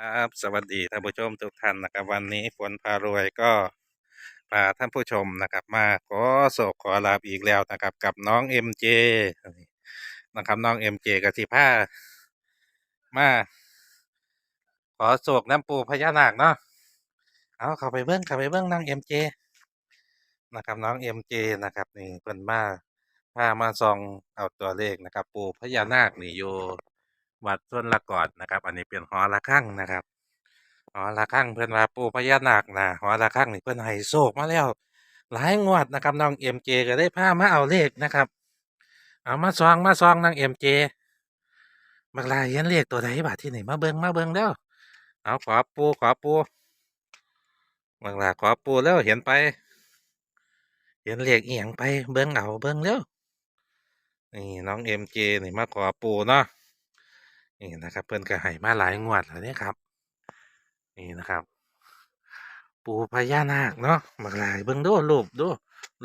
ครับสวัสดีท่านผู้ชมทุกท่านนะครับวันนี้ฝนพารวยก็พาท่านผู้ชมนะครับมาขอโศกขอลาบอีกแล้วนะครับ กับน้องเอ็มเจนะครับน้องเอ็มเจกับสิผ้ามาขอโศกน้ำปูพญานาคเนาะเอาเข้าไปเบิ้องเข้าไปเบิ้องน้องเอ็มเจนะครับน้องเอ็มเจนะครับนี่เพิ่นมาพามาส่องเอาตัวเลขนะครับ ปูพญานาคนี่อยู่ วัดส่วนละกอดนะครับ อันนี้เป็นหอระฆังนะครับหอระฆังเพิ่อนว่าปูพญานาคนะหอระฆังนี่เพิ่อนให้โชคมาแล้ว หลายงวดนะครับน้องเอ็มเจก็ได้พามาเอาเลขนะครับ เอามาซองมาซองน้องเอ็มเจบักลายเห็นเลขตัวใดบาดที่ไหนมาเบิงมาเบิงแล้วเอาขอปูขอปูบักลาขอปูแล้วเห็นไป เห็นเลขเอียงไปเบิงเอาเบิงแล้วนี่น้องเอ็มเจนี่มาขอปูเนาะ นี่นะครับเพิ่นก็ให้มาหลายงวดแล้วเนี่ยครับ นี่นะครับ ปูพญานาคเนาะบักหลายเบิ่งดูรูปดู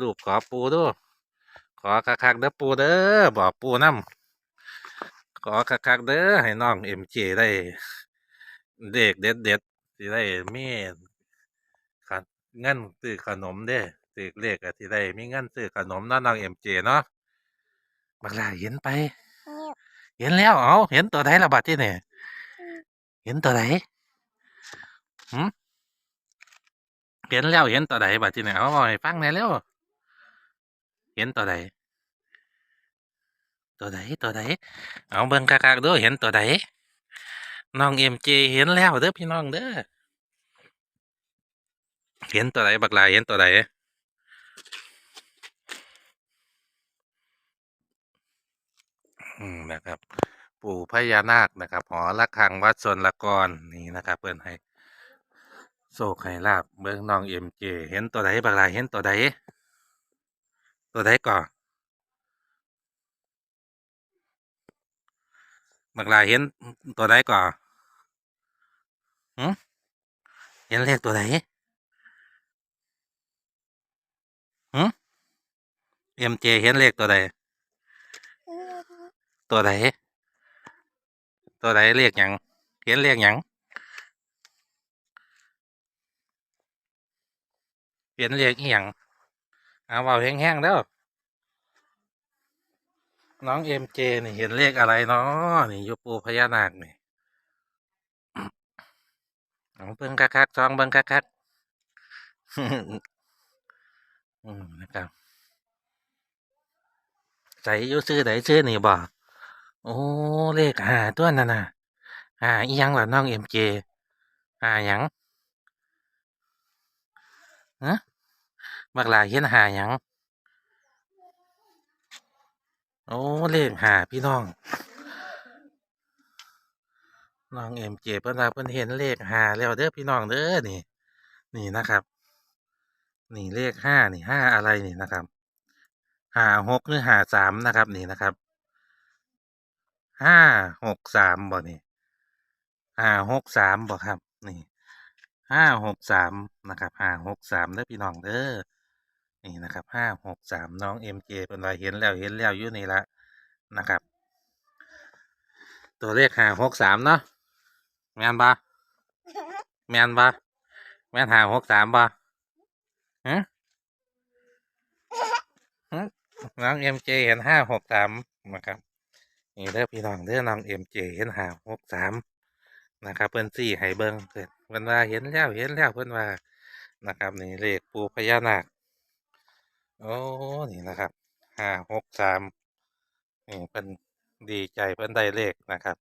รูปขอปูดูขอคักๆเด้อปูเด้อบอกปูนํขอคักๆเด้อให้น้องเอ็มเจได้ เด็กเด็ดเด็ดได้มีขันเงินซื้อขนมเด้ซื้อเลขก็สิได้มีเงินซื้อขนมเนาะน้องเอ็มเจเนาะบักหลายเห็นไป เห็นแล้วเอาเห็นตัวใดละบัดที่นี่เห็นตัวไหนหืมเห็นแล้วเห็นตัวใดบัดทีนี้เอาบอกให้ฟังหน่อยเร็วเห็นตัวใดตัวใดตัวใดเอาเบิ่งคักๆเด้อเห็นตัวใดน้องเอ็มเจเห็นแล้วเด้อพี่น้องเด้อเห็นตัวใดบักหลายเห็นตัวใด อืมนะครับ ปู่พญานาคนะครับหอระฆังวัดสนละกรนี่นะครับ เพิ่อนให้โศกให้ลาบเบิ่งน้องเอ็มเจเห็นตัวใดบักหลายเห็นตัวใดตัวใดก่อนบักหลายเห็นตัวใดก่อนหืมเห็นเลขตัวใดหืมเอ็มเจเห็นเลขตัวใด ตัวใดตัวใดเลขหยังเห็นเลขหยังเห็นเลขอีหยังเอาเบาแห้งๆแล้วน้องเอ็มเจนี่เห็นเลขอะไรเนาะนี่ยูปูพญานาคนี่เอาเบิ่งคักๆซองเบิ่งคักๆอืมนะครับใส่ยูซื้อไหนซื้อนี่บ่ โอ้เลขหาตัวนั่นน่ะหาอีหยังล่ะน้องเอ็มเจหาหยังฮะบักหลาเห็นหาหยังโอ้เลขหาพี่น้องน้องเอ็มเจเพิ่นว่าเพิ่นเห็นเลขหาแล้วเด้อพี่น้องเด้อนี่ นี่นะครับนี่เลขห้านี่ห้าอะไรนี่นะครับห้าหกหรือห้าสามนะครับ นี่นะครับ ห้าหกสามบ่นี่ห้าหกสามบ่ครับ นี่ห้าหกสามนะครับห้าหกสามเด้อพี่น้องเด้อนี่นะครับห้าหกสามน้องเอ็มเจเป็นว่าเห็นแล้วเห็นแล้วอยู่นี่ละนะครับ ตัวเลขห้าหกสามเนาะแมนปะแมนปะแมนห้าหกสามปะฮะฮะน้องเอ็มเจเห็นห้าหกสามนะครับ นี่เด้อพี่น้องเด้อน้องเอ็มเจเห็นห้าหกสามนะครับเพิ่นสี่ไห้เบิงเพิ่นเพิ่นว่าเห็นแล้วเห็นแล้วเพิ่นว่านะครับนี่เลขปูพญานาคโอ้นี่นะครับห้าหกสามนี่เพิ่นดีใจเพิ่นได้เลขนะครับ